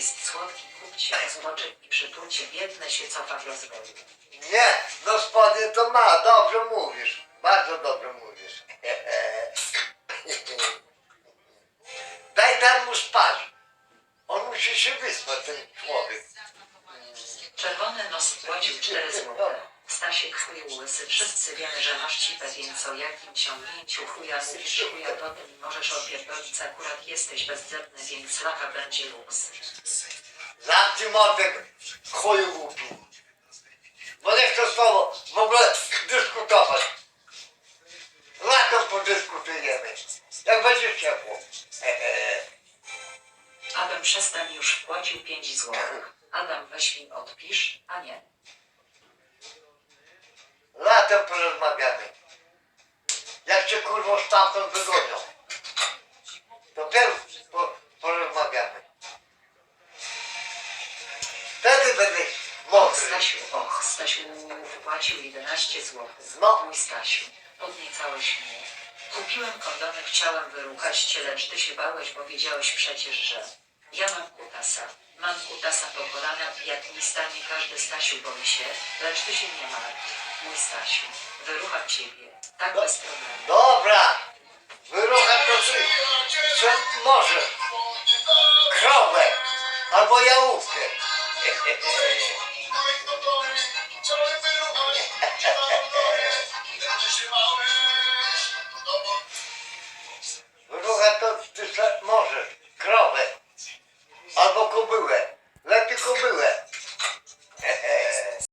jest słodki, kupcie złoczek i przytulcie, biedne się cofa w rozwoju. Nie, no spodnie to ma, dobrze mówisz. Bardzo dobrze mówisz. Daj tam mu spać. On musi się wyspać, ten człowiek. Czerwony nos płacił 4 złote. Stasiek chuj łysy, wszyscy wiemy, że masz cipę, więc o jakim ciągnięciu chuja zbliż chuja mi możesz opierdolić, akurat jesteś bezzemny, więc lacha będzie luks. Zamknij mordek, chuju głupi. Bo nie chcę tobą w ogóle dyskutować. Latem podyskutujemy. Jak będzie ciepło. Adam przestań już wpłacił 5 złotych. Adam weź mi odpisz, a nie. Latem porozmawiamy. Jak cię kurwo stamtąd wygonią. Dopiero po, porozmawiamy. Wtedy będę Och mądry. Stasiu, och Stasiu wpłacił 11 złotych. No. Mój Stasiu, podniecałeś mnie. Kupiłem kondomy, chciałem wyruchać cię, lecz ty się bałeś, bo wiedziałeś przecież, że ja mam kutasa. Mam kutasa po kolana jak mi stanie każdy Stasiu boi się, lecz ty się nie martw. Mój Stasiu, wyrucham ciebie. Tak bez problemu. Dobra. Wyrucha to ty. Co może? Krowę. Albo jałówkę.